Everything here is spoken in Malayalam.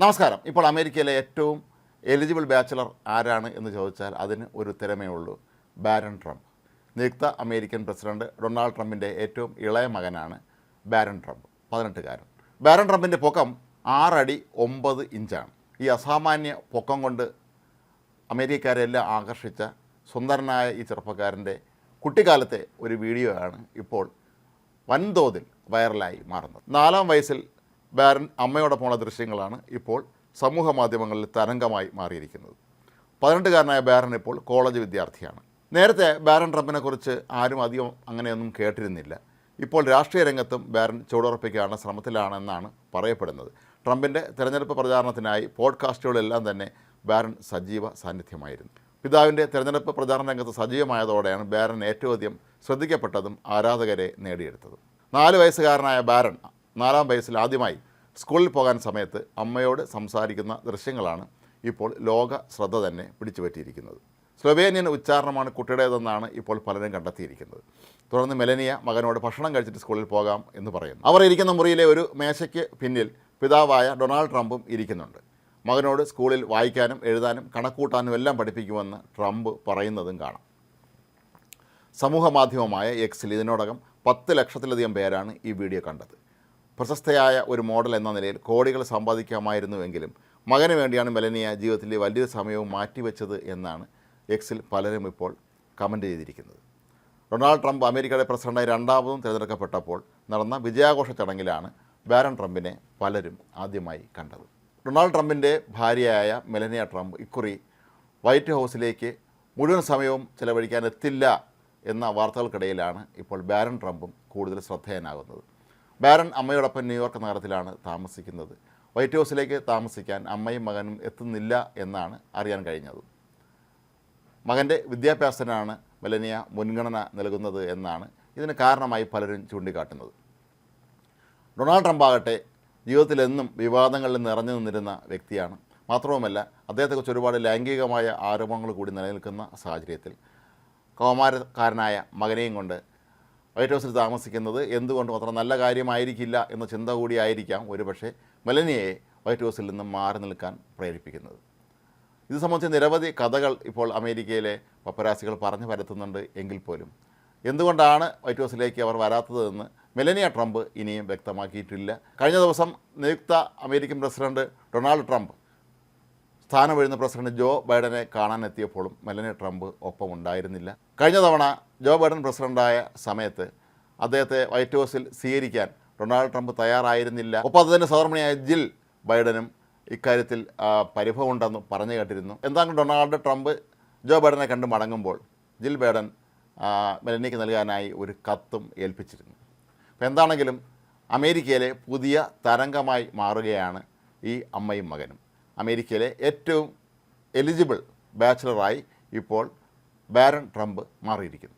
നമസ്കാരം. ഇപ്പോൾ അമേരിക്കയിലെ ഏറ്റവും എലിജിബിൾ ബാച്ചിലർ ആരാണ് എന്ന് ചോദിച്ചാൽ അതിന് ഒരു തിരമേ ഉള്ളൂ. Baron Trump. നിയുക്ത അമേരിക്കൻ പ്രസിഡന്റ് ഡൊണാൾഡ് ട്രംപിന്റെ ഏറ്റവും ഇളയ മകനാണ് ബാരൺ ട്രംപ്. പതിനെട്ടുകാരൻ. ബാരൺ ട്രംപിന്റെ പൊക്കം ആറടി ഒമ്പത് ഇഞ്ചാണ്. ഈ അസാമാന്യ പൊക്കം കൊണ്ട് അമേരിക്കക്കാരെല്ലാം ആകർഷിച്ച സുന്ദരനായ ഈ ചെറുപ്പക്കാരന്റെ കുട്ടിക്കാലത്തെ ഒരു വീഡിയോ ആണ് ഇപ്പോൾ വൻതോതിൽ വൈറലായി മാറുന്നത്. നാലാം വയസ്സിൽ ബാരൻ അമ്മയോടൊപ്പമുള്ള ദൃശ്യങ്ങളാണ് ഇപ്പോൾ സമൂഹ മാധ്യമങ്ങളിൽ തരംഗമായി മാറിയിരിക്കുന്നത്. പതിനെട്ടുകാരനായ ബാരൻ ഇപ്പോൾ കോളേജ് വിദ്യാർത്ഥിയാണ്. നേരത്തെ ബാരൻ ട്രംപിനെക്കുറിച്ച് ആരും അധികം അങ്ങനെയൊന്നും കേട്ടിരുന്നില്ല. ഇപ്പോൾ രാഷ്ട്രീയ രംഗത്തും ബാരൻ ചുവടുറപ്പിക്കാനുള്ള ശ്രമത്തിലാണെന്നാണ് പറയപ്പെടുന്നത്. ട്രംപിന്റെ തെരഞ്ഞെടുപ്പ് പ്രചാരണത്തിനായി പോഡ്കാസ്റ്റുകളെല്ലാം തന്നെ ബാരൻ സജീവ സാന്നിധ്യമായിരുന്നു. പിതാവിന്റെ തെരഞ്ഞെടുപ്പ് പ്രചാരണ രംഗത്ത് സജീവമായതോടെയാണ് ബാരൻ ഏറ്റവും അധികം ശ്രദ്ധിക്കപ്പെട്ടതും ആരാധകരെ നേടിയെടുത്തതും. നാല് വയസ്സുകാരനായ ബാരൻ നാലാം വയസ്സിൽ ആദ്യമായി സ്കൂളിൽ പോകാൻ സമയത്ത് അമ്മയോട് സംസാരിക്കുന്ന ദൃശ്യങ്ങളാണ് ഇപ്പോൾ ലോക ശ്രദ്ധ തന്നെ പിടിച്ചുപറ്റിയിരിക്കുന്നത്. സ്ലൊവേനിയൻ ഉച്ചാരണമാണ് കുട്ടിയുടേതെന്നാണ് ഇപ്പോൾ പലരും കണ്ടെത്തിയിരിക്കുന്നത്. തുടർന്ന് മെലനിയ മകനോട് ഭക്ഷണം കഴിച്ചിട്ട് സ്കൂളിൽ പോകാം എന്ന് പറയുന്നു. അവർ ഇരിക്കുന്ന മുറിയിലെ ഒരു മേശയ്ക്ക് പിന്നിൽ പിതാവായ ഡൊണാൾഡ് ട്രംപും ഇരിക്കുന്നുണ്ട്. മകനോട് സ്കൂളിൽ വായിക്കാനും എഴുതാനും കണക്കൂട്ടാനും എല്ലാം പഠിപ്പിക്കുമെന്ന് ട്രംപ് പറയുന്നതും കാണാം. സമൂഹ മാധ്യമമായ എക്സിൽ ഇതിനോടകം പത്ത് ലക്ഷത്തിലധികം പേരാണ് ഈ വീഡിയോ കണ്ടത്. പ്രശസ്തയായ ഒരു മോഡൽ എന്ന നിലയിൽ കോടികൾ സമ്പാദിക്കാമായിരുന്നുവെങ്കിലും മകന് വേണ്ടിയാണ് മെലനിയ ജീവിതത്തിലെ വലിയൊരു സമയവും മാറ്റിവെച്ചത് എന്നാണ് എക്സിൽ പലരും ഇപ്പോൾ കമന്റ് ചെയ്തിരിക്കുന്നത്. ഡൊണാൾഡ് ട്രംപ് അമേരിക്കയുടെ പ്രസിഡന്റായി രണ്ടാമതും തിരഞ്ഞെടുക്കപ്പെട്ടപ്പോൾ നടന്ന വിജയാഘോഷ ചടങ്ങിലാണ് ബാരൻ ട്രംപിനെ പലരും ആദ്യമായി കണ്ടത്. ഡൊണാൾഡ് ട്രംപിന്റെ ഭാര്യയായ മെലനിയ ട്രംപ് ഇക്കുറി വൈറ്റ് ഹൗസിലേക്ക് മുഴുവൻ സമയവും ചിലവഴിക്കാൻ എത്തില്ല എന്ന വാർത്തകൾക്കിടയിലാണ് ഇപ്പോൾ ബാരൻ ട്രംപും കൂടുതൽ ശ്രദ്ധേയനാകുന്നത്. ബാരൻ അമ്മയോടൊപ്പം ന്യൂയോർക്ക് നഗരത്തിലാണ് താമസിക്കുന്നത്. വൈറ്റ് ഹൗസിലേക്ക് താമസിക്കാൻ അമ്മയും മകനും എത്തുന്നില്ല എന്നാണ് അറിയാൻ കഴിഞ്ഞത്. മകന്റെ വിദ്യാഭ്യാസത്തിനാണ് മെലനിയ മുൻഗണന നൽകുന്നത് എന്നാണ് ഇതിന് കാരണമായി പലരും ചൂണ്ടിക്കാട്ടുന്നത്. ഡൊണാൾഡ് ട്രംപ് ആകട്ടെ ജീവിതത്തിലെന്നും വിവാദങ്ങളിൽ നിറഞ്ഞു നിന്നിരുന്ന വ്യക്തിയാണ്. മാത്രവുമല്ല അദ്ദേഹത്തെക്കുറിച്ച് ഒരുപാട് ലൈംഗികമായ ആരോപണങ്ങൾ കൂടി നിലനിൽക്കുന്ന സാഹചര്യത്തിൽ കൗമാരക്കാരനായ മകനെയും കൊണ്ട് വൈറ്റ് ഹൗസിൽ താമസിക്കുന്നത് എന്തുകൊണ്ടും അത്ര നല്ല കാര്യമായിരിക്കില്ല എന്ന ചിന്ത കൂടിയായിരിക്കാം ഒരുപക്ഷെ മെലനിയെ വൈറ്റ് ഹൗസിൽ നിന്നും മാറി നിൽക്കാൻ പ്രേരിപ്പിക്കുന്നത്. ഇത് സംബന്ധിച്ച് നിരവധി കഥകൾ ഇപ്പോൾ അമേരിക്കയിലെ പപ്പരാസികൾ പറഞ്ഞു പരത്തുന്നുണ്ട് എങ്കിൽ പോലും. എന്തുകൊണ്ടാണ് വൈറ്റ് ഹൗസിലേക്ക് അവർ വരാത്തതെന്ന് മെലനിയ ട്രംപ് ഇനിയും വ്യക്തമാക്കിയിട്ടില്ല. കഴിഞ്ഞ ദിവസം നിയുക്ത അമേരിക്കൻ പ്രസിഡന്റ് ഡൊണാൾഡ് ട്രംപ് സ്ഥാനമൊഴിയുന്ന പ്രസിഡന്റ് ജോ ബൈഡനെ കാണാനെത്തിയപ്പോഴും മെലനി ട്രംപ് ഒപ്പം ഉണ്ടായിരുന്നില്ല കഴിഞ്ഞ തവണ ജോ ബൈഡൻ പ്രസിഡന്റായ സമയത്ത് അദ്ദേഹത്തെ വൈറ്റ് ഹൗസിൽ സ്വീകരിക്കാൻ ഡൊണാൾഡ് ട്രംപ് തയ്യാറായിരുന്നില്ല. ഒപ്പം അദ്ദേഹത്തിന്റെ സഹോദരമണിയായ ജിൽ ബൈഡനും ഇക്കാര്യത്തിൽ പരിഭവം പരിഭവമുണ്ടെന്ന് പറഞ്ഞു കേട്ടിരുന്നു. എന്താണ് ഡൊണാൾഡ് ട്രംപ് ജോ ബൈഡനെ കണ്ട് മടങ്ങുമ്പോൾ ജിൽ ബൈഡൻ മെലനിക്ക് നൽകാനായി ഒരു കത്തും ഏൽപ്പിച്ചിരുന്നു. അപ്പോൾ എന്താണെങ്കിലും അമേരിക്കയിലെ പുതിയ തരംഗമായി മാറുകയാണ് ഈ അമ്മയും മകനും. അമേരിക്കയിലെ ഏറ്റവും എലിജിബിൾ ബാച്ചിലറായി ഇപ്പോൾ ബാരൺ ട്രംപ് മാറിയിരിക്കുന്നു.